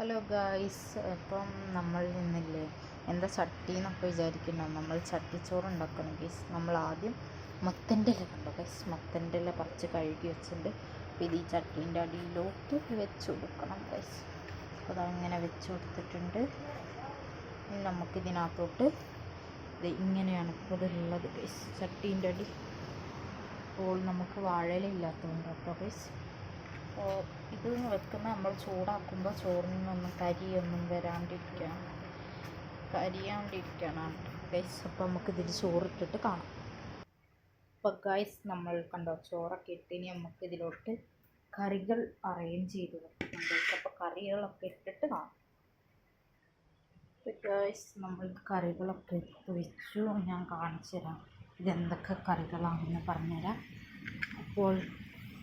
Hello guys അപ്പം നമ്മൾ ഇന്നില്ലേ? എന്താ ചട്ടി എന്നൊക്കെ വിചാരിക്കുന്നു. നമ്മൾ ചട്ടിച്ചോറ് ഉണ്ടാക്കണം ഗൈസ് നമ്മൾ ആദ്യം മത്തന്റെ ഇല കണ്ടോ ഗൈസ് മത്തന്റെ ഇല പറിച്ച് കഴുകി വെച്ചിട്ടുണ്ട്. പിന്നെ ഈ ചട്ടീന്റെ അടിയിലോട്ട് വെച്ച് കൊടുക്കണം ഗൈസ് അപ്പോൾ അതങ്ങനെ വെച്ച് കൊടുത്തിട്ടുണ്ട്. നമുക്കിതിനകത്തോട്ട് ഇത് ഇങ്ങനെയാണ് ഇപ്പോൾ ഇതുള്ളത് ഗൈസ് ചട്ടീന്റെ അടി. അപ്പോൾ നമുക്ക് വാഴയിലില്ലാത്തതുകൊണ്ട് കേട്ടോ ഗൈസ് അപ്പോൾ ഇത് വെക്കുന്ന നമ്മൾ ചൂടാക്കുമ്പോൾ ചോറിനൊന്നും കരിയൊന്നും വരാണ്ടിരിക്കണം. കരിയാണ്ടിരിക്കണം. ഗൈസ് അപ്പോൾ നമുക്ക് ഇതിൽ ചോറിട്ടിട്ട് കാണാം. അപ്പോൾ ഗൈസ് നമ്മൾ കണ്ടോ ചോറൊക്കെ ഇട്ട് ഇനി നമുക്ക് ഇതിലോട്ട് കറികൾ അറേഞ്ച് ചെയ്ത് വെക്കുന്നുണ്ട് അപ്പോൾ കറികളൊക്കെ ഇട്ടിട്ട് കാണാം. ഗൈസ് നമ്മൾ കറികളൊക്കെ എടുത്ത് വെച്ചു. ഞാൻ കാണിച്ചു തരാം ഇതെന്തൊക്കെ കറികളാണെന്ന് പറഞ്ഞുതരാം. അപ്പോൾ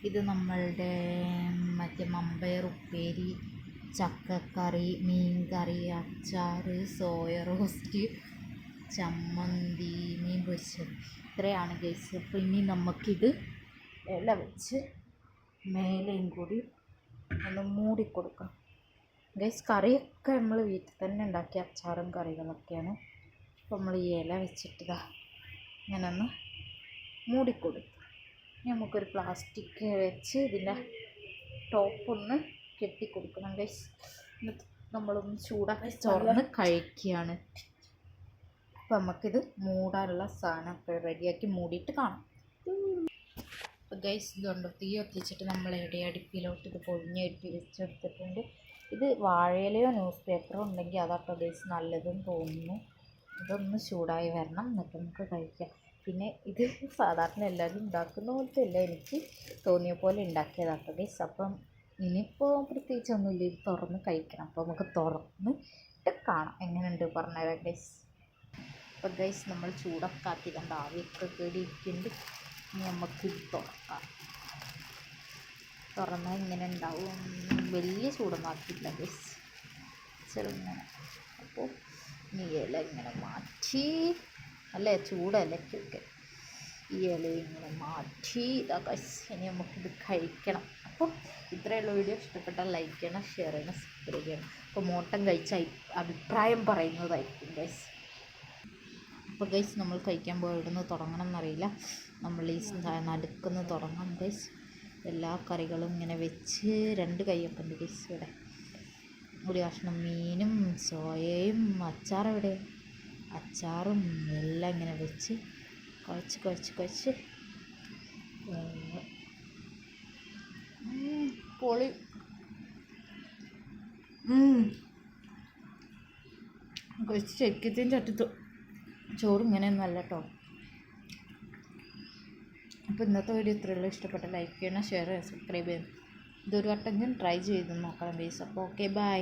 ഇത് നമ്മളുടെ മറ്റേ മമ്പയർ ഉപ്പേരി ചക്കക്കറി മീൻ കറി അച്ചാർ സോയ റോസ്റ്റ് ചമ്മന്തി മീൻ പൊരിച്ചത്. ഇത്രയാണ് ഗൈസ് അപ്പോൾ ഇനി നമുക്കിത് ഇല വെച്ച് മേലെയും കൂടി ഒന്ന് മൂടിക്കൊടുക്കാം ഗൈസ് കറിയൊക്കെ നമ്മൾ വീട്ടിൽ തന്നെ ഉണ്ടാക്കിയ അച്ചാറും കറികളൊക്കെയാണ്. അപ്പോൾ നമ്മൾ ഈ ഇല വെച്ചിട്ട് ഇങ്ങനെ ഒന്ന് മൂടിക്കൊടുക്കും ഇനി നമുക്കൊരു പ്ലാസ്റ്റിക് വെച്ച് ഇതിന്റെ ടോപ്പൊന്ന് കെട്ടിക്കൊടുക്കണം ഗൈസ് എന്നിട്ട് നമ്മളൊന്ന് ചൂടാക്കി തുറന്ന് കഴിക്കുകയാണ്. അപ്പം നമുക്കിത് മൂടാനുള്ള സാധനമൊക്കെ റെഡിയാക്കി മൂടിയിട്ട് കാണാം. അപ്പോൾ ഗൈസ് ഇതുണ്ട്? തീ ഒത്തിച്ചിട്ട് നമ്മൾ എവിടെ അടുപ്പിലോട്ട് ഇത് പൊഴിഞ്ഞിട്ട് വെച്ചെടുത്തിട്ടുണ്ട്. ഇത് വാഴയിലയോ ന്യൂസ് പേപ്പറോ ഉണ്ടെങ്കിൽ അതാട്ടോ ഗൈസ് നല്ലതെന്ന് തോന്നുന്നു. ഇതൊന്ന് ചൂടായി വരണം എന്നിട്ട് നമുക്ക് കഴിക്കാം. പിന്നെ ഇത് സാധാരണ എല്ലാവരും ഉണ്ടാക്കുന്ന പോലത്തെ അല്ല എനിക്ക് തോന്നിയ പോലെ ഉണ്ടാക്കിയതാട്ടോ ഗൈസ് അപ്പം ഇനിയിപ്പോൾ പ്രത്യേകിച്ചൊന്നുമില്ല ഇത് തുറന്ന് കഴിക്കണം. അപ്പോൾ നമുക്ക് തുറന്ന് ഇട്ട് കാണാം. എങ്ങനെയുണ്ട് പറഞ്ഞുതരാം ഗൈസ് അപ്പോൾ ഗൈസ് നമ്മൾ ചൂടൊക്കെ ആക്കിയിട്ടുണ്ട് ആവിയൊക്കെ കയറിയിരിക്കുന്നുണ്ട് ഇനി നമുക്ക് ഇത് തുറക്കാം. തുറന്നാൽ ഇങ്ങനെ ഉണ്ടാവും. വലിയ ചൂടൊന്നും ആക്കിയില്ല ഗൈസ് ചെറുങ്ങനെ. അപ്പോൾ ഇല ഇങ്ങനെ മാറ്റി അല്ലേ? ചൂടലക്കൊക്കെ ഈ ഇലയിങ്ങനെ മാറ്റി ഇതൊക്കെ ഇനി നമുക്കിത് കഴിക്കണം. അപ്പോൾ ഇത്രയുള്ള വീഡിയോ. ഇഷ്ടപ്പെട്ടാൽ ലൈക്ക് ചെയ്യണം ഷെയർ ചെയ്യണം സബ്സ്ക്രൈബ് ചെയ്യണം. അപ്പോൾ മോട്ടം കഴിച്ച അഭിപ്രായം പറയുന്നതായിരിക്കും ഗൈസ് അപ്പോൾ ഗൈസ് നമ്മൾ കഴിക്കാൻ പോയി എവിടെ നിന്ന് തുടങ്ങണം എന്നറിയില്ല. നമ്മൾ ഈ നടുക്കുന്ന് തുടങ്ങാം ഗൈസ് എല്ലാ കറികളും ഇങ്ങനെ വെച്ച് രണ്ട് കൈയൊക്കെ ഉണ്ട് ഗൈസ് ഇവിടെ. ഒരു കഷ്ണം മീനും സോയയും അച്ചാർ എവിടെ അച്ചാറും എല്ലാം ഇങ്ങനെ വെച്ച് കുഴച്ച് കുഴച്ച് കുഴച്ച് പൊളി. കുറച്ച് ചെക്കത്തിന്റെ അറ്റത്ത് ചോറ് നല്ല കേട്ടോ. അപ്പോൾ ഇന്നത്തെ വീഡിയോ ഇത്രയുള്ള ഇഷ്ടപ്പെട്ട ലൈക്ക് ചെയ്യണം ഷെയർ ചെയ്യണം സബ്സ്ക്രൈബ് ചെയ്യണം. ഇതൊരു വട്ടം ഞാൻ ട്രൈ ചെയ്ത് നോക്കണം ബേസ് അപ്പോൾ ഓക്കെ ബൈ